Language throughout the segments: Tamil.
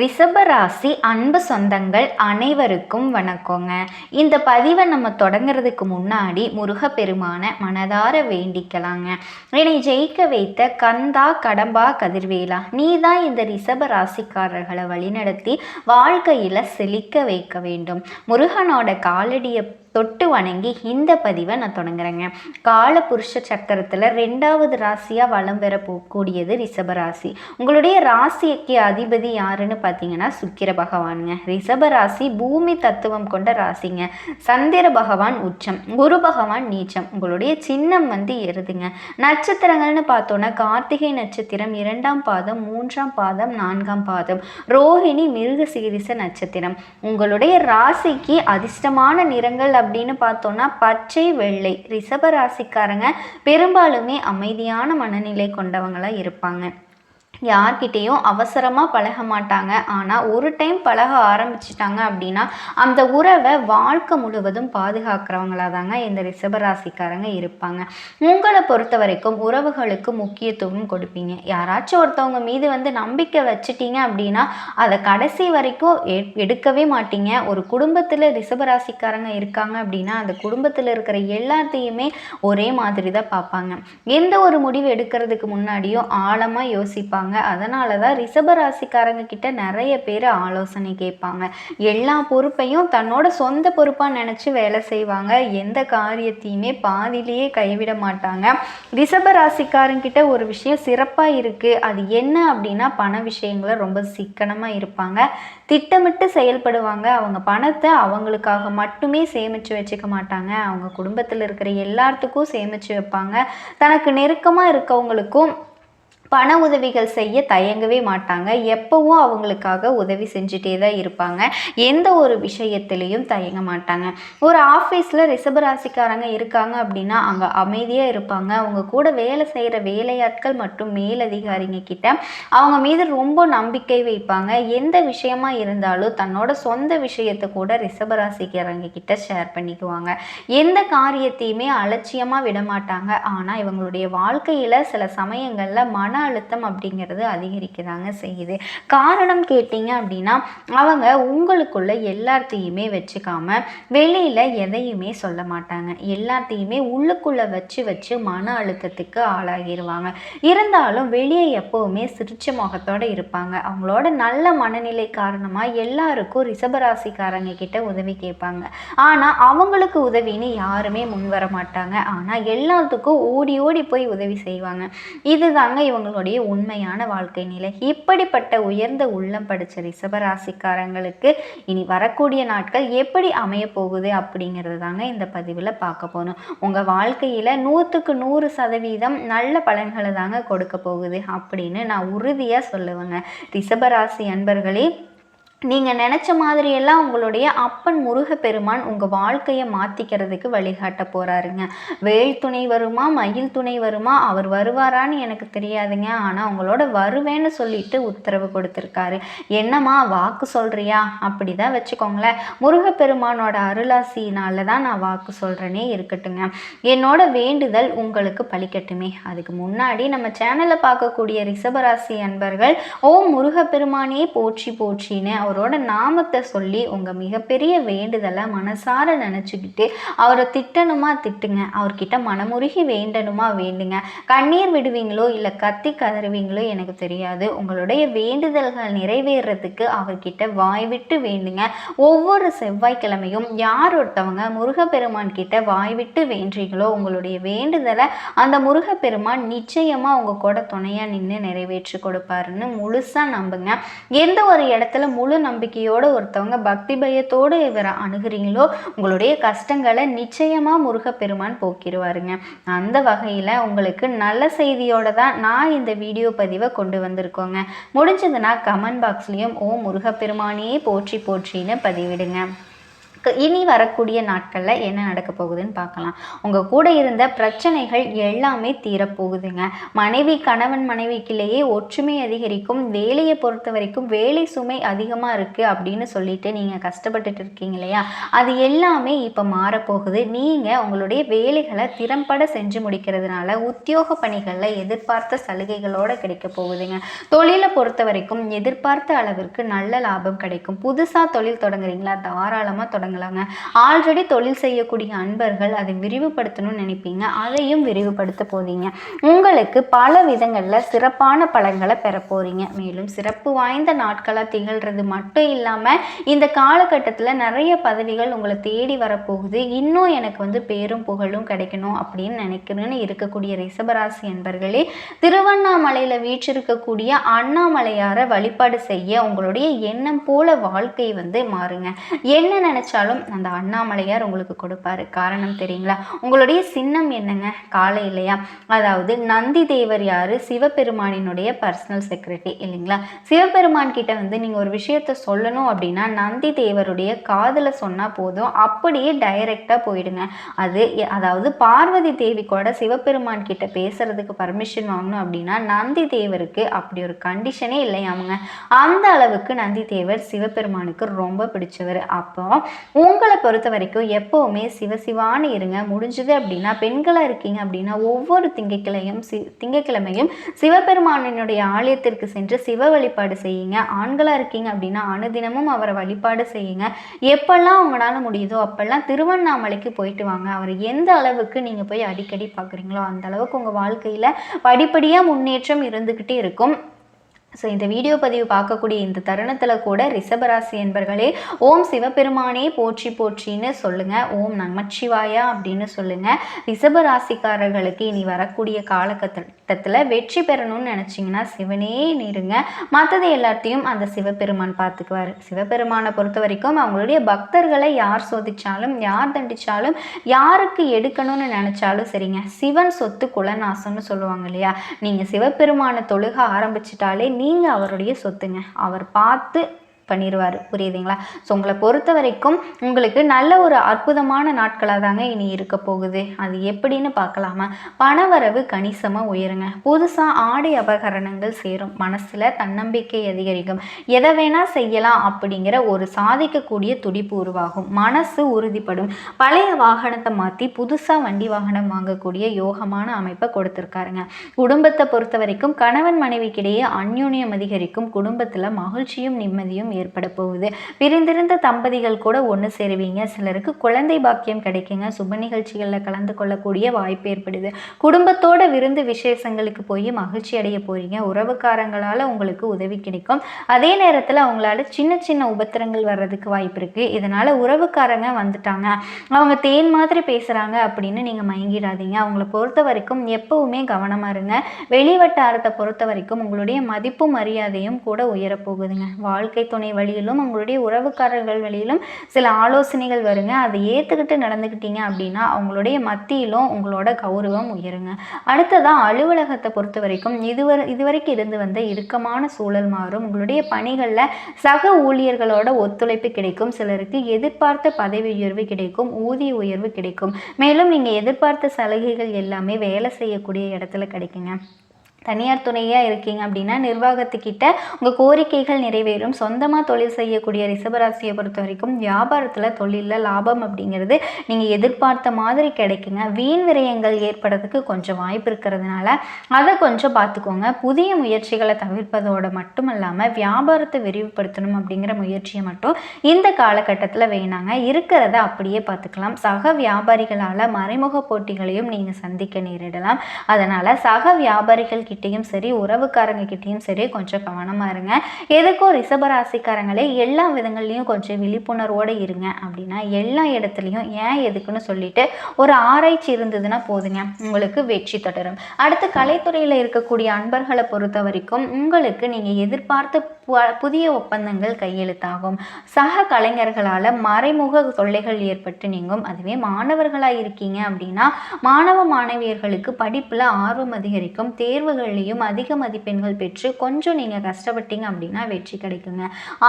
ரிஷபராசி அன்பு சொந்தங்கள் அனைவருக்கும் வணக்கங்க. இந்த பதிவை நம்ம தொடங்குறதுக்கு முன்னாடி முருகப்பெருமான மனதார வேண்டிக்கலாங்க. என்னை ஜெயிக்க வைத்த கந்தா கடம்பா கதிர்வேலா நீ தான் இந்த ரிஷப ராசிக்காரர்களை வழிநடத்தி வாழ்க்கையில் செழிக்க வைக்க வேண்டும். முருகனோட காலடியை தொட்டு வணங்கி இந்த பதிவை நான் தொடங்குறேங்க. கால புருஷ சக்கரத்தில் ரெண்டாவது ராசியாக வலம் பெற போகக்கூடியது ரிஷப ராசி. உங்களுடைய ராசிக்கு அதிபதி யாருன்னு பார்த்தீங்கன்னா சுக்கிர பகவானுங்க. ரிஷப ராசி பூமி தத்துவம் கொண்ட ராசிங்க. சந்திர பகவான் உச்சம் குரு பகவான் நீச்சம். உங்களுடைய சின்னம் வந்து எருதுங்க நட்சத்திரங்கள்னு பார்த்தோன்னா கார்த்திகை நட்சத்திரம் இரண்டாம் பாதம் மூன்றாம் பாதம் நான்காம் பாதம். ரோஹிணி மிருக சீரிச நட்சத்திரம். உங்களுடைய ராசிக்கு அதிர்ஷ்டமான நிறங்கள் அப்படின்னு பார்த்தோன்னா பச்சை வெள்ளை ரிஷப ராசிக்காரங்க பெரும்பாலுமே அமைதியான மனநிலை கொண்டவங்களாக இருப்பாங்க. யார்கிட்டேயும் அவசரமாக பழக மாட்டாங்க. ஆனால் ஒரு டைம் பழக ஆரம்பிச்சிட்டாங்க அப்படின்னா அந்த உறவை வாழ்க்கை முழுவதும் பாதுகாக்கிறவங்களா தாங்க இந்த ரிஷபராசிக்காரங்க இருப்பாங்க. உங்களை பொறுத்த வரைக்கும் உறவுகளுக்கு முக்கியத்துவம் கொடுப்பீங்க. யாராச்சும் ஒருத்தவங்க மீது வந்து நம்பிக்கை வச்சுட்டீங்க அப்படின்னா அதை கடைசி வரைக்கும் எடுக்கவே மாட்டீங்க. ஒரு குடும்பத்தில் ரிஷபராசிக்காரங்க இருக்காங்க அப்படின்னா அந்த குடும்பத்தில் இருக்கிற எல்லாத்தையுமே ஒரே மாதிரி தான் பார்ப்பாங்க. எந்த ஒரு முடிவு எடுக்கிறதுக்கு முன்னாடியும் ஆழமாக யோசிப்பாங்க. அதனால தான் ரிஷபராசிக்காரங்க கிட்ட நிறைய பேர் ஆலோசனை கேட்பாங்க. எல்லா பொறுப்பையும் தன்னோட சொந்த பொறுப்பாக நினச்சி வேலை செய்வாங்க. எந்த காரியத்தையுமே பாதியிலேயே கைவிட மாட்டாங்க. ரிஷபராசிக்காரங்கிட்ட ஒரு விஷயம் சிறப்பாக இருக்குது அது என்ன அப்படின்னா பண விஷயங்களை ரொம்ப சிக்கனமாக இருப்பாங்க. திட்டமிட்டு செயல்படுவாங்க. அவங்க பணத்தை அவங்களுக்காக மட்டுமே சேமித்து வச்சுக்க மாட்டாங்க. அவங்க குடும்பத்தில் இருக்கிற எல்லாத்துக்கும் சேமித்து வைப்பாங்க. தனக்கு நெருக்கமாக இருக்கவங்களுக்கும் பண உதவிகள் செய்ய தயங்கவே மாட்டாங்க. எப்பவும் அவங்களுக்காக உதவி செஞ்சுட்டே தான் இருப்பாங்க. எந்த ஒரு விஷயத்திலையும் தயங்க மாட்டாங்க. ஒரு ஆஃபீஸில் ரிசபராசிக்காரங்க இருக்காங்க அப்படின்னா அங்கே அமைதியாக இருப்பாங்க. அவங்க கூட வேலை செய்கிற வேலையாட்கள் மற்றும் மேலதிகாரிங்க கிட்ட அவங்க மீது ரொம்ப நம்பிக்கை வைப்பாங்க. எந்த விஷயமா இருந்தாலும் தன்னோட சொந்த விஷயத்தை கூட ரிஷபராசிக்காரங்க கிட்ட ஷேர் பண்ணிக்குவாங்க. எந்த காரியத்தையுமே அலட்சியமாக விட மாட்டாங்க ஆனால் இவங்களுடைய வாழ்க்கையில் சில சமயங்களில் மன அழுத்தம் அப்படிங்கிறது அதிகரிக்கதாங்க செய்யுது. காரணம் கேட்டிங்க அப்படின்னா அவங்க உங்களுக்குள்ள எல்லாத்தையுமே வச்சுக்காம வெளியில் எதையுமே சொல்ல மாட்டாங்க. எல்லாத்தையுமே உள்ளுக்குள்ளே வச்சு வச்சு மன அழுத்தத்துக்கு ஆளாகிடுவாங்க இருந்தாலும் வெளியே எப்போவுமே சிரிச்ச முகத்தோட இருப்பாங்க. அவங்களோட நல்ல மனநிலை காரணமாக எல்லாருக்கும் ரிஷபராசிக்காரங்க கிட்ட உதவி கேட்பாங்க. ஆனால் அவங்களுக்கு உதவின்னு யாருமே முன் வர மாட்டாங்க. ஆனால் எல்லாத்துக்கும் ஓடி ஓடி போய் உதவி செய்வாங்க. இதுதாங்க இவங்க அவங்களுடைய உண்மையான வாழ்க்கை நிலை இப்படிப்பட்ட உயர்ந்த உள்ளம் படித்த ரிஷபராசிக்காரங்களுக்கு இனி வரக்கூடிய நாட்கள் எப்படி அமைய போகுது அப்படிங்கிறது தாங்க இந்த பதிவில் பார்க்க போகணும் உங்கள் வாழ்க்கையில் நூற்றுக்கு நூறு சதவீதம் நல்ல பலன்களை தாங்க கொடுக்க போகுது அப்படின்னு நான் உறுதியாக சொல்லுவேங்க. ரிஷபராசி அன்பர்களே நீங்கள் நினச்ச மாதிரியெல்லாம் உங்களுடைய அப்பன் முருகப்பெருமான் உங்கள் வாழ்க்கையை மாற்றிக்கிறதுக்கு வழிகாட்ட போகிறாருங்க வேல் துணை வருமா மயில் துணை வருமா? அவர் வருவாரான்னு எனக்கு தெரியாதுங்க. ஆனால் உங்களோட வருவேன்னு சொல்லிட்டு உத்தரவு கொடுத்துருக்காரு. என்னம்மா வாக்கு சொல்கிறியா அப்படி தான் வச்சுக்கோங்களேன். முருகப்பெருமானோட அருளாசினால தான் நான் வாக்கு சொல்கிறேனே இருக்கட்டுங்க. என்னோட வேண்டுதல் உங்களுக்கு பழிக்கட்டுமே அதுக்கு முன்னாடி நம்ம சேனலை பார்க்கக்கூடிய ரிஷபராசி அன்பர்கள் ஓ முருகப்பெருமானே போற்றி போற்றின்னு அவரோட நாமத்தை சொல்லி உங்கள் மிகப்பெரிய வேண்டுதலை மனசார நினச்சிக்கிட்டு அவரை திட்டணுமா திட்டுங்க. அவர்கிட்ட மனமுருகி வேண்டணுமா வேண்டுங்க. கண்ணீர் விடுவீங்களோ இல்லை கத்தி கதறுவீங்களோ எனக்கு தெரியாது. உங்களுடைய வேண்டுதல்கள் நிறைவேறதுக்கு அவர்கிட்ட வாய் விட்டு வேண்டுங்க. ஒவ்வொரு செவ்வாய்க்கிழமையும் யார் ஒருத்தவங்க முருகப்பெருமான் கிட்ட வாய் விட்டு வேண்டீங்களோ உங்களுடைய வேண்டுதலை அந்த முருகப்பெருமான் நிச்சயமாக உங்கள் கூட துணையாக நின்று நிறைவேற்றி கொடுப்பாருன்னு முழுசாக நம்புங்க. எந்த ஒரு இடத்துல முழு நம்பிக்கையோடு ஒருத்தவங்க பக்தி பயத்தோடு இவரை அணுகுறீங்களோ உங்களுடைய கஷ்டங்களை நிச்சயமாக முருகப்பெருமான் போக்கிடுவாருங்க அந்த வகையில் உங்களுக்கு நல்ல செய்தியோட தான் நான் இந்த வீடியோ பதிவை கொண்டு வந்திருக்கோங்க. முடிஞ்சதுன்னா கமெண்ட் பாக்ஸ்லேயும் ஓ முருகப்பெருமானையே போற்றி போற்றின்னு பதிவிடுங்க. இனி வரக்கூடிய நாட்களில் என்ன நடக்க போகுதுன்னு பார்க்கலாம். உங்கள் கூட இருந்த பிரச்சனைகள் எல்லாமே தீரப்போகுதுங்க. மனைவி கணவன் மனைவிக்குள்ளேயே ஒற்றுமை அதிகரிக்கும். வேலையை பொறுத்த வரைக்கும் வேலை சுமை அதிகமாக இருக்குது அப்படின்னு சொல்லிட்டு நீங்கள் கஷ்டப்பட்டுட்டு இருக்கீங்க இல்லையா? அது எல்லாமே இப்போ மாறப்போகுது. நீங்கள் உங்களுடைய வேலைகளை திறம்பட செஞ்சு முடிக்கிறதுனால உத்தியோக பணிகளில் எதிர்பார்த்த சலுகைகளோடு கிடைக்க போகுதுங்க. தொழிலை பொறுத்த வரைக்கும் எதிர்பார்த்த அளவிற்கு நல்ல லாபம் கிடைக்கும். புதுசாக தொழில் தொடங்குறீங்களா? தாராளமாக பாருங்களாங்க. ஆல்ரெடி தொழில் செய்யக்கூடிய அன்பர்கள் அதை விரிவுபடுத்தணும்னு நினைப்பீங்க. அதையும் விரிவுபடுத்த போதீங்க உங்களுக்கு பல விதங்களில் சிறப்பான பலன்களை பெற போறீங்க. மேலும் சிறப்பு வாய்ந்த நாட்களாக திகழ்றது மட்டும் இல்லாமல் இந்த காலகட்டத்தில் நிறைய பதவிகள் உங்களை தேடி வரப்போகுது இன்னும் எனக்கு வந்து பேரும் புகழும் கிடைக்கணும் அப்படின்னு நினைக்கணும்னு இருக்கக்கூடிய ரிஷபராசி என்பர்களே திருவண்ணாமலையில் வீற்றிருக்கக்கூடிய அண்ணாமலையாரை வழிபாடு செய்ய உங்களுடைய எண்ணம் போல வாழ்க்கை வந்து மாறுங்க. என்ன கொடுத்தாலும் அந்த அண்ணாமலையார் உங்களுக்கு கொடுப்பாரு. காரணம் தெரியுங்களா? உங்களுடைய சின்னம் என்னங்க? காலை இல்லையா? அதாவது நந்தி தேவர் யாரு? சிவபெருமானினுடைய பர்சனல் செக்ரட்டரி இல்லைங்களா? சிவபெருமான் கிட்ட வந்து நீங்க ஒரு விஷயத்த சொல்லணும் அப்படின்னா நந்தி தேவருடைய காதுல சொன்னா போதும். அப்படியே டைரக்டா போயிடுங்க. அது அதாவது பார்வதி தேவி கூட சிவபெருமான் கிட்ட பேசுறதுக்கு பர்மிஷன் வாங்கணும் அப்படின்னா நந்தி தேவருக்கு அப்படி ஒரு கண்டிஷனே இல்லையாமுங்க. அந்த அளவுக்கு நந்தி தேவர் சிவபெருமானுக்கு ரொம்ப பிடிச்சவர். அப்போ உங்களை பொறுத்த வரைக்கும் எப்போவுமே சிவசிவான்னு இருங்க. முடிஞ்சது அப்படின்னா பெண்களாக இருக்கீங்க அப்படின்னா ஒவ்வொரு திங்கக்கிழமையும் சி திங்கக்கிழமையும் சிவபெருமானினுடைய ஆலயத்திற்கு சென்று சிவ வழிபாடு செய்யுங்க. ஆண்களாக இருக்கீங்க அப்படின்னா அனுதினமும் அவரை வழிபாடு செய்யுங்க. எப்பெல்லாம் அவங்களால முடியுதோ அப்பெல்லாம் திருவண்ணாமலைக்கு போயிட்டு வாங்க. அவர் எந்த அளவுக்கு நீங்கள் போய் அடிக்கடி பார்க்குறீங்களோ அந்த அளவுக்கு உங்கள் வாழ்க்கையில் படிப்படியாக முன்னேற்றம் இருந்துக்கிட்டே இருக்கும். ஸோ இந்த வீடியோ பதிவு பார்க்கக்கூடிய இந்த தருணத்தில் கூட ரிஷபராசி என்பர்களே ஓம் சிவபெருமானே போற்றி போற்றின்னு சொல்லுங்கள் ஓம் நமச்சிவாயா அப்படின்னு சொல்லுங்கள் ரிஷபராசிக்காரர்களுக்கு இனி வரக்கூடிய காலகட்டத்தில் வெற்றி பெறணும்னு நினச்சிங்கன்னா சிவனே நிறுங்க மற்றது எல்லாத்தையும் அந்த சிவபெருமான் பார்த்துக்குவார். சிவபெருமானை பொறுத்த வரைக்கும் அவங்களுடைய பக்தர்களை யார் சோதிச்சாலும் யார் தண்டித்தாலும் யாருக்கு எடுக்கணும்னு நினச்சாலும் சரிங்க. சிவன் சொத்து குலநாசம்னு சொல்லுவாங்க இல்லையா? நீங்கள் சிவபெருமானை தொழுக ஆரம்பிச்சிட்டாலே நீங்கள் அவருடைய சொத்துங்க. அவர் பார்த்து பண்ணிடுவார் புரியுதுங்களா? ஸோ உங்களை பொறுத்த வரைக்கும் உங்களுக்கு நல்ல ஒரு அற்புதமான நாட்களாக தாங்க இனி இருக்க போகுது. அது எப்படின்னு பார்க்கலாமா? பணவரவு கணிசமாக உயருங்க. புதுசாக ஆடை அபகரணங்கள் சேரும். மனசில் தன்னம்பிக்கை அதிகரிக்கும். எதை வேணால் செய்யலாம் அப்படிங்கிற ஒரு சாதிக்கக்கூடிய துடிப்பு உருவாகும். மனசு உறுதிப்படும். பழைய வாகனத்தை மாற்றி புதுசாக வண்டி வாகனம் வாங்கக்கூடிய யோகமான அமைப்பை கொடுத்துருக்காருங்க. குடும்பத்தை பொறுத்த வரைக்கும் கணவன் மனைவிக்கிடையே அந்யோன்யம் அதிகரிக்கும். குடும்பத்தில் மகிழ்ச்சியும் நிம்மதியும் ஏற்பட போகுது. பிரிந்திருந்த தம்பதிகள் கூட ஒன்று சேருவீங்க. சிலருக்கு குழந்தை பாக்கியம் கிடைக்குங்க. சுப நிகழ்ச்சிகளில் கலந்து கொள்ளக்கூடிய வாய்ப்பு ஏற்படுது. குடும்பத்தோட விருந்து விசேஷங்களுக்கு போய் மகிழ்ச்சி அடைய போறீங்க. உறவுக்காரங்களால் உங்களுக்கு உதவி கிடைக்கும். அதே நேரத்தில் அவங்களால சின்ன சின்ன உபத்திரங்கள் வர்றதுக்கு வாய்ப்பு இருக்குது இதனால் உறவுக்காரங்க வந்துட்டாங்க. அவங்க தேன் மாதிரி பேசுகிறாங்க அப்படின்னு நீங்கள் மயங்கிடாதீங்க. அவங்கள பொறுத்த வரைக்கும் எப்பவுமே கவனமாக இருங்க. வெளிவட்டாரத்தை பொறுத்த வரைக்கும் உங்களுடைய மதிப்பு மரியாதையும் கூட உயரப்போகுதுங்க வாழ்க்கை துணை வழியிலும் உங்களுடைய உறவுக்காரர்கள் வழியிலும் சில ஆலோசனைகள் வருங்க. அதை ஏற்றுக்கிட்டு நடந்துக்கிட்டீங்க அப்படின்னா அவங்களுடைய மத்தியிலும் உங்களோட கௌரவம் உயருங்க. அடுத்ததாக அலுவலகத்தை பொறுத்த வரைக்கும் இதுவரை இதுவரைக்கும் இருந்து வந்த இறுக்கமான சூழல் மாறும். உங்களுடைய பணிகளில் சக ஊழியர்களோட ஒத்துழைப்பு கிடைக்கும். சிலருக்கு எதிர்பார்த்த பதவி உயர்வு கிடைக்கும் ஊதிய உயர்வு கிடைக்கும். மேலும் நீங்கள் எதிர்பார்த்த சலுகைகள் எல்லாமே வேலை செய்யக்கூடிய இடத்துல கிடைக்குங்க. தனியார் துணையாக இருக்கீங்க அப்படின்னா நிர்வாகத்துக்கிட்ட உங்கள் கோரிக்கைகள் நிறைவேறும். சொந்தமாக தொழில் செய்யக்கூடிய ரிஷபராசியை பொறுத்த வரைக்கும் வியாபாரத்தில் தொழிலில் லாபம் அப்படிங்கிறது நீங்கள் எதிர்பார்த்த மாதிரி கிடைக்குங்க. வீண் விரயங்கள் ஏற்படுறதுக்கு கொஞ்சம் வாய்ப்பு இருக்கிறதுனால அதை கொஞ்சம் பார்த்துக்கோங்க. புதிய முயற்சிகளை தவிர்ப்பதோடு மட்டும் இல்லாமல் வியாபாரத்தை விரிவுபடுத்தணும் அப்படிங்கிற முயற்சியை மட்டும் இந்த காலகட்டத்தில் வேணாங்க. இருக்கிறத அப்படியே பார்த்துக்கலாம். சக வியாபாரிகளால் மறைமுக போட்டிகளையும் நீங்கள் சந்திக்க நேரிடலாம். அதனால் சக வியாபாரிகள் கிட்டேயும் சரி உறவுக்காரங்க கிட்டேயும் சரி கொஞ்சம் கவனமாக இருங்க. எதுக்கும் ரிஷபராசிக்காரங்களே எல்லா விதங்கள்லையும் கொஞ்சம் விழிப்புணர்வோடு இருங்க அப்படின்னா எல்லா இடத்துலையும் ஏன் எதுக்குன்னு சொல்லிட்டு ஒரு ஆராய்ச்சி இருந்ததுன்னா போதுங்க. உங்களுக்கு வெற்றி தொடரும். அடுத்து கலைத்துறையில் இருக்கக்கூடிய அன்பர்களை பொறுத்த வரைக்கும் உங்களுக்கு நீங்கள் எதிர்பார்த்த பு- புதிய ஒப்பந்தங்கள் கையெழுத்தாகும். சக கலைஞர்களால் மறைமுக தொல்லைகள் ஏற்பட்டு நீங்கும். அதுவே மாணவர்களாக இருக்கீங்க அப்படின்னா மாணவ மாணவியர்களுக்கு படிப்பில் ஆர்வம் அதிகரிக்கும். தேர்வுகள் தேர்வுகள்லேயும் அதிக மதிப்பெண்கள் பெற்று கொஞ்சம் நீங்கள் கஷ்டப்பட்டீங்க அப்படின்னா வெற்றி கிடைக்குங்க.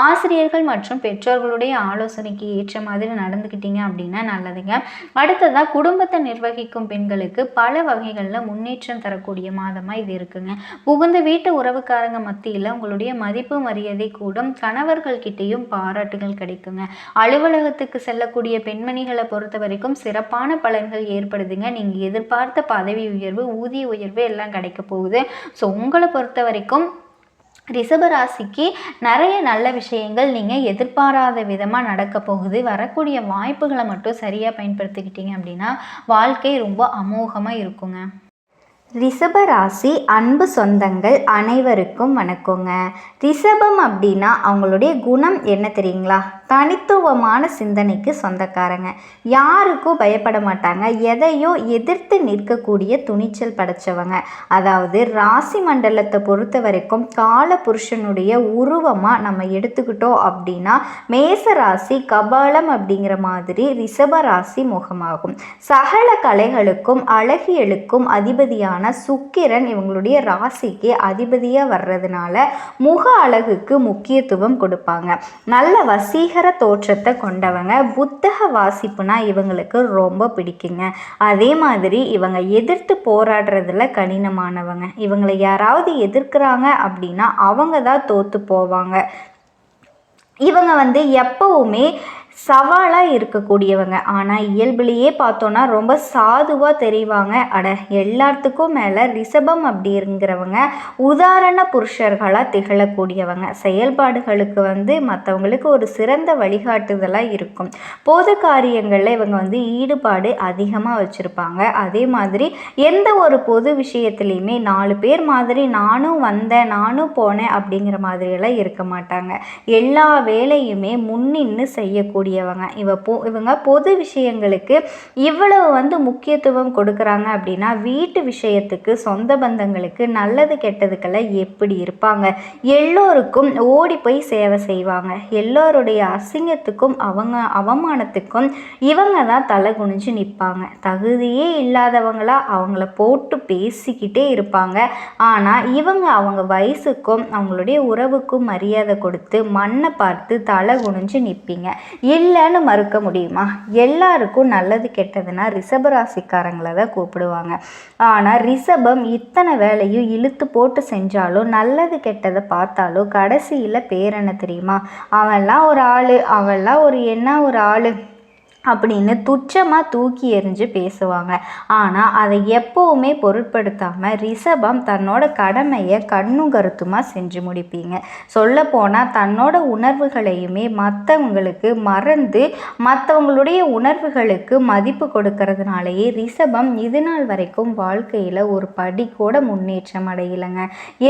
ஆசிரியர்கள் மற்றும் பெற்றோர்களுடைய ஆலோசனைக்கு ஏற்ற மாதிரி நடந்துக்கிட்டீங்க அப்படின்னா நல்லதுங்க. அடுத்ததாக குடும்பத்தை நிர்வகிக்கும் பெண்களுக்கு பல வகைகளில் முன்னேற்றம் தரக்கூடிய மாதமாக இது இருக்குங்க. புகுந்த வீட்டு உறவுக்காரங்க மத்தியில் உங்களுடைய மதிப்பு மரியாதை கூடும். கணவர்கள்கிட்டையும் பாராட்டுகள் கிடைக்குங்க. அலுவலகத்துக்கு செல்லக்கூடிய பெண்மணிகளை பொறுத்த வரைக்கும் சிறப்பான பலன்கள் ஏற்படுதுங்க. நீங்கள் எதிர்பார்த்த பதவி உயர்வு ஊதிய உயர்வு எல்லாம் கிடைக்க போகுது. ஸோ உங்களை பொறுத்த வரைக்கும் ரிஷபராசிக்கு நிறைய நல்ல விஷயங்கள் நீங்கள் எதிர்பாராத விதமாக நடக்க போகுது. வரக்கூடிய வாய்ப்புகளை மட்டும் சரியாக பயன்படுத்திக்கிட்டீங்க அப்படின்னா வாழ்க்கை ரொம்ப அமோகமாக இருக்குங்க. ரிஷபராசி அன்பு சொந்தங்கள் அனைவருக்கும் வணக்கங்க. ரிஷபம் அப்படின்னா அவங்களுடைய குணம் என்ன தெரியுங்களா? தனித்துவமான சிந்தனைக்கு சொந்தக்காரங்க. யாருக்கும் பயப்பட மாட்டாங்க. எதையோ எதிர்த்து நிற்கக்கூடிய துணிச்சல் படைச்சவங்க. அதாவது ராசி மண்டலத்தை பொறுத்த வரைக்கும் கால புருஷனுடைய உருவமாக நம்ம எடுத்துக்கிட்டோம் அப்படின்னா மேச ராசி கபாலம் அப்படிங்கிற மாதிரி ரிஷப ராசி முகமாகும். சகல கலைகளுக்கும் அழகியலுக்கும் அதிபதியான சுக்கிரன் இவங்களுடைய ராசிக்கு அதிபதியாக வர்றதுனால முக அழகுக்கு முக்கியத்துவம் கொடுப்பாங்க. நல்ல வசீகர தோற்றத்தை கொண்டவங்க புத்தக வாசிப்புனா இவங்களுக்கு ரொம்ப பிடிக்குங்க. அதே மாதிரி இவங்க எதிர்த்து போராடுறதுல கடினமானவங்க. இவங்களை யாராவது எதிர்க்கிறாங்க அப்படின்னா அவங்க தான் தோற்று போவாங்க. இவங்க வந்து எப்பவுமே சவாலாக இருக்கக்கூடியவங்க. ஆனால் இயல்புலேயே பார்த்தோன்னா ரொம்ப சாதுவாக தெரிவாங்க. அட எல்லாத்துக்கும் மேலே ரிஷபம் அப்படிங்கிறவங்க உதாரண புருஷர்களாக திகழக்கூடியவங்க. செயல்பாடுகளுக்கு வந்து மற்றவங்களுக்கு ஒரு சிறந்த வழிகாட்டுதலாக இருக்கும். பொது காரியங்களில் இவங்க வந்து ஈடுபாடு அதிகமாக வச்சுருப்பாங்க. அதே மாதிரி எந்த ஒரு பொது விஷயத்துலையுமே நாலு பேர் மாதிரி நானும் வந்தேன் நானும் போனேன் அப்படிங்கிற மாதிரியெல்லாம் இருக்க மாட்டாங்க. எல்லா வேலையுமே முன்னின்று செய்யக்கூடிய கூடியவங்க. இவ பொ இவங்க பொது விஷயங்களுக்கு இவ்வளவு வந்து முக்கியத்துவம் கொடுக்குறாங்க அப்படின்னா வீட்டு விஷயத்துக்கு சொந்த பந்தங்களுக்கு நல்லது கெட்டதுக்கெல்லாம் எப்படி இருப்பாங்க? எல்லோருக்கும் ஓடி போய் சேவை செய்வாங்க. எல்லோருடைய அசிங்கத்துக்கும் அவங்க அவமானத்துக்கும் இவங்க தான் தலை குனிஞ்சு நிற்பாங்க தகுதியே இல்லாதவங்களா அவங்கள போட்டு பேசிக்கிட்டே இருப்பாங்க. ஆனால் இவங்க அவங்க வயசுக்கும் அவங்களுடைய உறவுக்கும் மரியாதை கொடுத்து மண்ணை பார்த்து தலை குனிஞ்சு நிற்பீங்க இல்லைன்னு மறுக்க முடியுமா? எல்லாருக்கும் நல்லது கெட்டதுன்னா ரிஷபராசிக்காரங்களை தான் கூப்பிடுவாங்க. ஆனால் ரிஷபம் இத்தனை வேலையும் இழுத்து போட்டு செஞ்சாலும் நல்லது கெட்டதை பார்த்தாலும் கடைசியில் பேர் என்ன தெரியுமா? அவன்லாம் ஒரு ஆள் அவன்லாம் ஒரு என்ன ஒரு ஆள். அப்படின்னு துச்சமாக தூக்கி எறிஞ்சு பேசுவாங்க. ஆனால் அதை எப்போவுமே பொருட்படுத்தாமல் ரிஷபம் தன்னோட கடமையை கண்ணும் கருத்துமாக செஞ்சு முடிப்பீங்க. சொல்லப்போனால் தன்னோட உணர்வுகளையுமே மற்றவங்களுக்கு மறந்து மற்றவங்களுடைய உணர்வுகளுக்கு மதிப்பு கொடுக்கறதுனாலேயே ரிஷபம் இது நாள் வரைக்கும் வாழ்க்கையில் ஒரு படி கூட முன்னேற்றம் அடையலைங்க.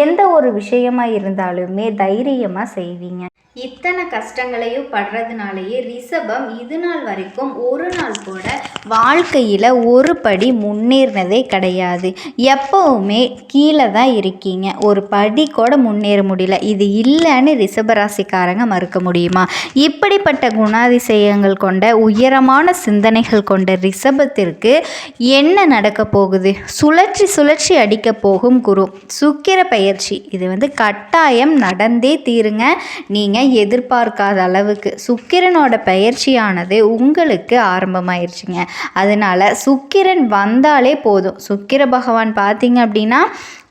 எந்த ஒரு விஷயமா இருந்தாலுமே தைரியமாக செய்வீங்க. இத்தனை கஷ்டங்களையும் படுறதுனாலேயே ரிஷபம் இது நாள் வரைக்கும் ஒரு நாள் கூட வாழ்க்கையில் ஒரு படி முன்னேறினதே கிடையாது. எப்போவுமே கீழே தான் இருக்கீங்க. ஒரு படி கூட முன்னேற முடியல. இது இல்லைன்னு ரிஷபராசிக்காரங்க மறுக்க முடியுமா? இப்படிப்பட்ட குணாதிசயங்கள் கொண்ட உயரமான சிந்தனைகள் கொண்ட ரிஷபத்திற்கு என்ன நடக்க போகுது? சுழற்சி சுழற்சி அடிக்க போகும் குரு. சுக்கிர பயிற்சி. இது வந்து கட்டாயம் நடந்தே தீருங்க. நீங்கள் எதிர்பார்க்காத அளவுக்கு. சுக்கிரனோட பயிற்சியானது உங்களுக்கு ஆரம்பமாயிருச்சுங்க. அதனால் சுக்கிரன் வந்தாலே போதும். சுக்கிர பகவான் பார்த்தீங்க அப்படின்னா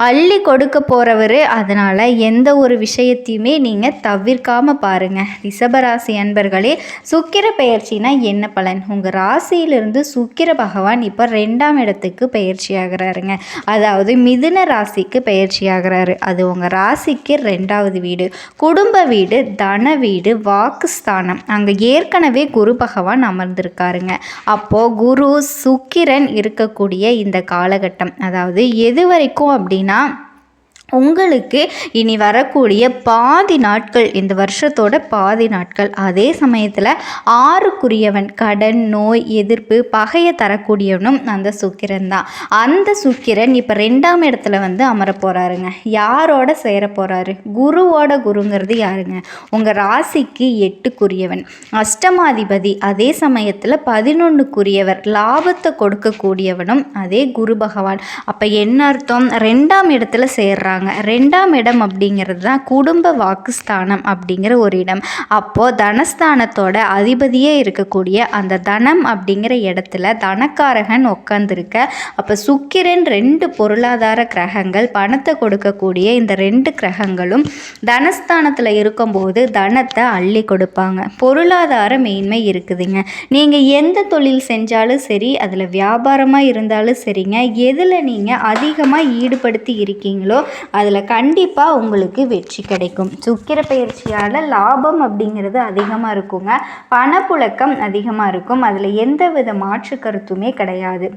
அள்ளி கொடுக்க போகிறவர் அதனால் எந்த ஒரு விஷயத்தையுமே நீங்கள் தவிர்க்காமல் பாருங்கள் ரிஷபராசி அன்பர்களே சுக்கிர பயிற்சினா என்ன பலன்? உங்கள் ராசியிலிருந்து சுக்கிர பகவான் இப்போ ரெண்டாம் இடத்துக்கு பயிற்சி ஆகிறாருங்க அதாவது மிதுன ராசிக்கு பயிற்சி ஆகிறாரு அது உங்கள் ராசிக்கு ரெண்டாவது வீடு. குடும்ப வீடு தன வீடு வாக்குஸ்தானம். அங்கே ஏற்கனவே குரு பகவான் அமர்ந்திருக்காருங்க. அப்போது குரு சுக்கிரன் இருக்கக்கூடிய இந்த காலகட்டம். அதாவது எது வரைக்கும் அப்படின்னா அப்படின்னா உங்களுக்கு இனி வரக்கூடிய பாதி நாட்கள் இந்த வருஷத்தோட பாதி நாட்கள் அதே சமயத்தில் ஆறுக்குரியவன் கடன் நோய் எதிர்ப்பு பகையை தரக்கூடியவனும் அந்த சுக்கிரன் தான். அந்த சுக்கிரன் இப்போ ரெண்டாம் இடத்துல வந்து அமர போகிறாருங்க யாரோட சேர போகிறாரு குருவோட குருங்கிறது யாருங்க? உங்கள் ராசிக்கு எட்டுக்குரியவன். அஷ்டமாதிபதி அதே சமயத்தில் பதினொன்றுக்குரியவர் லாபத்தை கொடுக்கக்கூடியவனும் அதே குரு பகவான். அப்போ என்ன அர்த்தம்? ரெண்டாம் இடத்துல சேர்றாங்க. சொல்கிறாங்க ரெண்டாம் இடம் அப்படிங்கிறது தான் குடும்ப வாக்குஸ்தானம் அப்படிங்கிற ஒரு இடம். அப்போது தனஸ்தானத்தோட அதிபதியே இருக்கக்கூடிய அந்த தனம் அப்படிங்கிற இடத்துல தனக்காரகன் உட்காந்துருக்க அப்போ சுக்கிரன் ரெண்டு பொருளாதார கிரகங்கள் பணத்தை கொடுக்கக்கூடிய இந்த ரெண்டு கிரகங்களும் தனஸ்தானத்தில் இருக்கும்போது தனத்தை அள்ளி கொடுப்பாங்க. பொருளாதார மேன்மை இருக்குதுங்க. நீங்கள் எந்த தொழில் செஞ்சாலும் சரி அதில் வியாபாரமாக இருந்தாலும் சரிங்க. எதில் நீங்கள் அதிகமாக ஈடுபடுத்தி இருக்கீங்களோ அதில் கண்டிப்பாக உங்களுக்கு வெற்றி கிடைக்கும். சுக்கிர பயிற்சியால் லாபம் அப்படிங்கிறது அதிகமாக இருக்குங்க. பணப்புழக்கம் அதிகமாக இருக்கும். அதில் எந்த வித மாற்று கருத்துமே கிடையாது.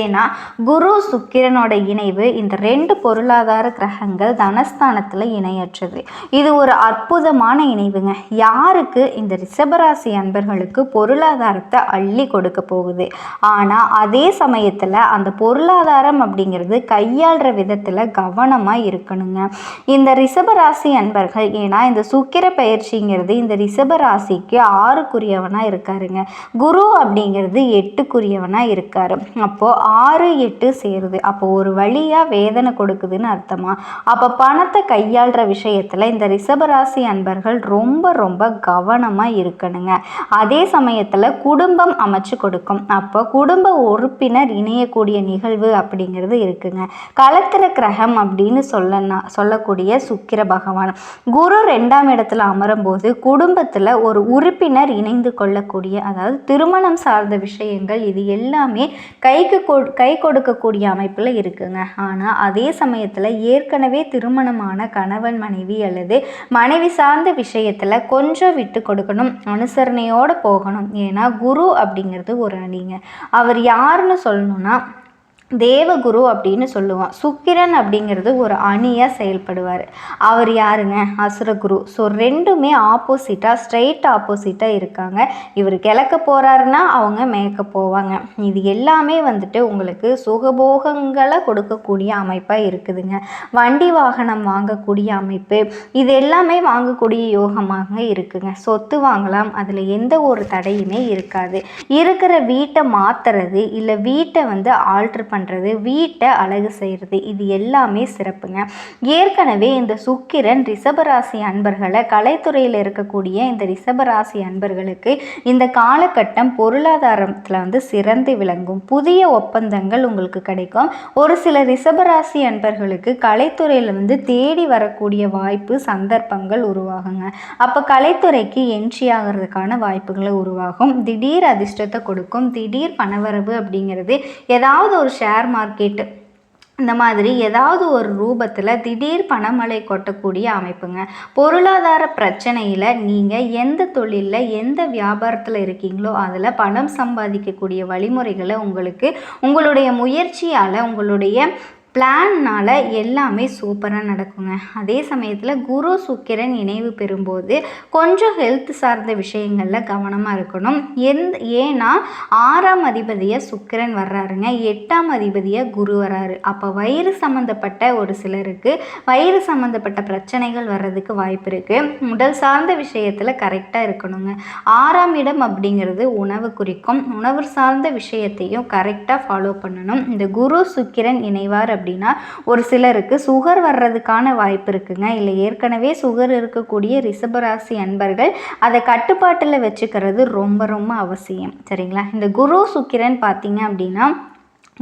ஏன்னா குரு சுக்கிரனோட இணைவு இந்த ரெண்டு பொருளாதார கிரகங்கள் தனஸ்தானத்தில் இணையற்றது. இது ஒரு அற்புதமான இணைவுங்க. யாருக்கு? இந்த ரிஷபராசி அன்பர்களுக்கு பொருளாதாரத்தை அள்ளி கொடுக்க போகுது. ஆனால் அதே சமயத்தில் அந்த பொருளாதாரம் அப்படிங்கிறது கையாளுற விதத்தில் கவனமாக இருக்கணுங்க. இந்த ரிஷபராசி அன்பர்கள் ஏன்னா இந்த சுக்கிர பயிற்சிங்கிறது இந்த ரிஷபராசிக்கு ஆறுக்குரியவனாக இருக்காருங்க. குரு அப்படிங்கிறது எட்டுக்குரியவனாக இருக்காரு. அப்போது ஆறு எட்டு சேருது. அப்போ ஒரு வழியாக வேதனை கொடுக்குதுன்னு அர்த்தமா? அப்போ பணத்தை கையாளுற விஷயத்தில் இந்த ரிஷபராசி அன்பர்கள் ரொம்ப ரொம்ப கவனமாக இருக்கணுங்க. அதே சமயத்தில் குடும்பம் அமைச்சு கொடுக்கும். அப்போ குடும்ப உறுப்பினர் இணையக்கூடிய நிகழ்வு அப்படிங்கிறது இருக்குங்க. களத்திர கிரகம் அப்படின்னு சொல்லனா சொல்லக்கூடிய சுக்கிர பகவான். குரு ரெண்டாம் இடத்துல அமரும் போது குடும்பத்தில் ஒரு உறுப்பினர் இணைந்து கொள்ளக்கூடிய அதாவது திருமணம் சார்ந்த விஷயங்கள் இது எல்லாமே கைக்கு கை கொடுக்கக்கூடிய அமைப்பில் இருக்குங்க. ஆனால் அதே சமயத்தில் ஏற்கனவே திருமணமான கணவன் மனைவி அல்லது மனைவி சார்ந்த விஷயத்தில் கொஞ்சம் விட்டு கொடுக்கணும் அனுசரணையோடு போகணும். ஏன்னா குரு அப்படிங்கிறது ஒரு அணிங்க. அவர் யாருன்னு சொல்லணும்னா தேவகுரு அப்படின்னு சொல்லுவான். சுக்கிரன் அப்படிங்கிறது ஒரு அணியாக செயல்படுவார். அவர் யாருங்க? அசுரகுரு. ஸோ ரெண்டுமே ஆப்போசிட்டாக ஸ்ட்ரெயிட் ஆப்போசிட்டாக இருக்காங்க. இவர் கிழக்க போகிறாருன்னா அவங்க மேய்க்க போவாங்க. இது எல்லாமே வந்துட்டு உங்களுக்கு சுகபோகங்களை கொடுக்கக்கூடிய அமைப்பாக இருக்குதுங்க. வண்டி வாகனம் வாங்கக்கூடிய அமைப்பு. இது எல்லாமே வாங்கக்கூடிய யோகமாக இருக்குங்க. சொத்து வாங்கலாம். அதில் எந்த ஒரு தடையுமே இருக்காது. இருக்கிற வீட்டை மாற்றுறது இல்லை வீட்டை வந்து ஆல்ட்ரு பண்ண பண்ணுறது வீட்டை அழகு செய்கிறது இது எல்லாமே சிறப்புங்க. ஏற்கனவே இந்த சுக்கிரன் ரிஷபராசி அன்பர்களை கலைத்துறையில் இருக்கக்கூடிய இந்த ரிஷபராசி அன்பர்களுக்கு இந்த காலகட்டம் பொருளாதாரத்தில் வந்து சிறந்து விளங்கும். புதிய ஒப்பந்தங்கள் உங்களுக்கு கிடைக்கும். ஒரு சில ரிஷபராசி அன்பர்களுக்கு கலைத்துறையில் வந்து தேடி வரக்கூடிய வாய்ப்பு சந்தர்ப்பங்கள் உருவாகுங்க. அப்போ கலைத்துறைக்கு என்ட்ரி ஆகிறதுக்கான வாய்ப்புகளை உருவாகும். திடீர் அதிர்ஷ்டத்தை கொடுக்கும். திடீர் பணவரவு அப்படிங்கிறது ஏதாவது ஒரு ஷேர் ஷேர் மார்க்கெட்டு இந்த மாதிரி ஏதாவது ஒரு ரூபத்தில் திடீர் பணமழை கொட்டக்கூடிய அமைப்புங்க. பொருளாதார பிரச்சனையில் நீங்கள் எந்த தொழிலில் எந்த வியாபாரத்தில் இருக்கீங்களோ அதில் பணம் சம்பாதிக்கக்கூடிய வழிமுறைகளை உங்களுக்கு உங்களுடைய முயற்சியால் உங்களுடைய பிளான்னால் எல்லாமே சூப்பராக நடக்குங்க. அதே சமயத்தில் குரு சுக்கிரன் இணைவு பெறும்போது கொஞ்சம் ஹெல்த் சார்ந்த விஷயங்களில் கவனமாக இருக்கணும். எந்த ஏன்னா ஆறாம் அதிபதியாக சுக்கிரன் வர்றாருங்க. எட்டாம் அதிபதியாக குரு வராரு அப்போ வயிறு சம்மந்தப்பட்ட ஒரு சிலருக்கு வயிறு சம்மந்தப்பட்ட பிரச்சனைகள் வர்றதுக்கு வாய்ப்பு இருக்குது உடல் சார்ந்த விஷயத்தில் கரெக்டாக இருக்கணுங்க. ஆறாம் இடம் அப்படிங்கிறது உணவு குறிக்கும். உணவு சார்ந்த விஷயத்தையும் கரெக்டாக ஃபாலோ பண்ணணும். இந்த குரு சுக்கிரன் இணைவார் அப்படி அப்படின்னா ஒரு சிலருக்கு சுகர் வர்றதுக்கான வாய்ப்பு இருக்குங்க. இல்லை ஏற்கனவே சுகர் இருக்கக்கூடிய ரிஷபராசி அன்பர்கள் அதை கட்டுப்பாட்டில் வச்சுக்கிறது ரொம்ப ரொம்ப அவசியம். சரிங்களா? இந்த குரு சுக்கிரன் பார்த்தீங்க அப்படின்னா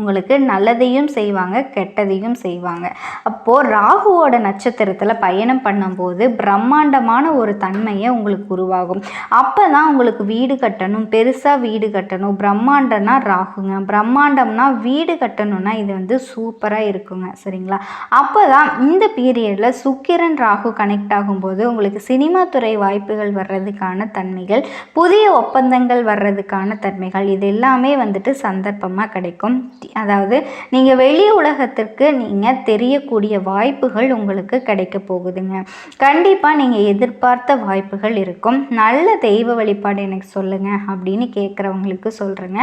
உங்களுக்கு நல்லதையும் செய்வாங்க கெட்டதையும் செய்வாங்க. அப்போது ராகுவோட நட்சத்திரத்தில் பயணம் பண்ணும்போது பிரம்மாண்டமான ஒரு தன்மையை உங்களுக்கு உருவாகும். அப்போ தான் உங்களுக்கு வீடு கட்டணும் பெருசாக வீடு கட்டணும். பிரம்மாண்டம்னா ராகுங்க. பிரம்மாண்டம்னா வீடு கட்டணும்னா இது வந்து சூப்பராக இருக்குங்க. சரிங்களா? அப்போ தான் இந்த பீரியடில் சுக்கிரன் ராகு கனெக்ட் ஆகும்போது உங்களுக்கு சினிமா துறை வாய்ப்புகள் வர்றதுக்கான தன்மைகள் புதிய ஒப்பந்தங்கள் வர்றதுக்கான தன்மைகள் இது எல்லாமே வந்துட்டு சந்தர்ப்பமாக கிடைக்கும். ஆப்பர்ச்சுனிட்டி அதாவது நீங்கள் வெளி உலகத்திற்கு நீங்கள் தெரியக்கூடிய வாய்ப்புகள் உங்களுக்கு கிடைக்க போகுதுங்க. கண்டிப்பாக நீங்கள் எதிர்பார்த்த வாய்ப்புகள் இருக்கும். நல்ல தெய்வ வழிபாடு எனக்கு சொல்லுங்கள் அப்படின்னு கேட்குறவங்களுக்கு சொல்கிறேங்க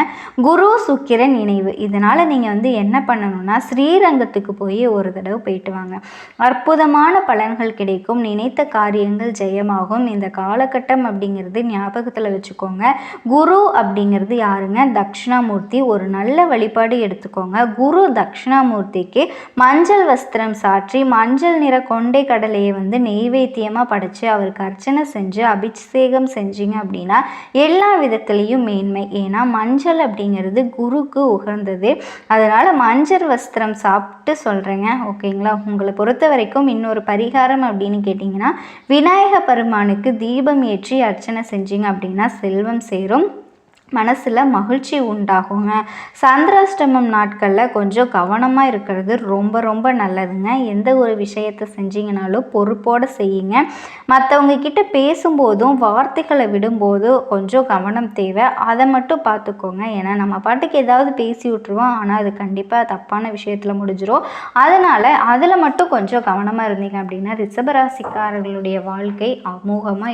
குரு சுக்கிரன் இணைவு இதனால் நீங்கள் வந்து என்ன பண்ணணும்னா ஸ்ரீரங்கத்துக்கு போய் ஒரு தடவை போயிட்டு வாங்க. அற்புதமான பலன்கள் கிடைக்கும். நினைத்த காரியங்கள் ஜெயமாகும். இந்த காலகட்டம் அப்படிங்கிறது ஞாபகத்தில் வச்சுக்கோங்க. குரு அப்படிங்கிறது யாருங்க? தட்சிணாமூர்த்தி. ஒரு நல்ல வழிபாடு எடுத்துக்கோங்க. குரு தட்சிணாமூர்த்திக்கு மஞ்சள் வஸ்திரம் சாற்றி மஞ்சள் நிற கொண்டை கடலையை வந்து நெய்வேத்தியமாக படைச்சு அவருக்கு அர்ச்சனை செஞ்சு அபிஷேகம் செஞ்சீங்க அப்படின்னா எல்லா விதத்துலேயும் மேன்மை. ஏன்னா மஞ்சள் அப்படிங்கிறது குருக்கு உகந்தது. அதனால் மஞ்சள் வஸ்திரம் சாப்பிட்டு சொல்கிறேங்க ஓகேங்களா? உங்களை பொறுத்த வரைக்கும் இன்னொரு பரிகாரம் அப்படின்னு கேட்டிங்கன்னா விநாயக பெருமானுக்கு தீபம் ஏற்றி அர்ச்சனை செஞ்சீங்க அப்படின்னா செல்வம் சேரும். மனசில் மகிழ்ச்சி உண்டாகுங்க. சந்திராஷ்டமம் நாட்களில் கொஞ்சம் கவனமாக இருக்கிறது ரொம்ப ரொம்ப நல்லதுங்க. எந்த ஒரு விஷயத்தை செஞ்சீங்கனாலும் பொறுப்போடு செய்யுங்க. மற்றவங்க கிட்ட பேசும்போதும் வார்த்தைகளை விடும்போது கொஞ்சம் கவனம் தேவை. அதை மட்டும் பார்த்துக்கோங்க. ஏன்னா நம்ம பாட்டுக்கு ஏதாவது பேசி விட்ருவோம் ஆனால் அது கண்டிப்பாக தப்பான விஷயத்தில் முடிஞ்சிடும் அதனால் அதில் மட்டும் கொஞ்சம் கவனமாக இருந்தீங்க அப்படின்னா ரிஷபராசிக்காரர்களுடைய வாழ்க்கை அமோகமாக இருக்கும்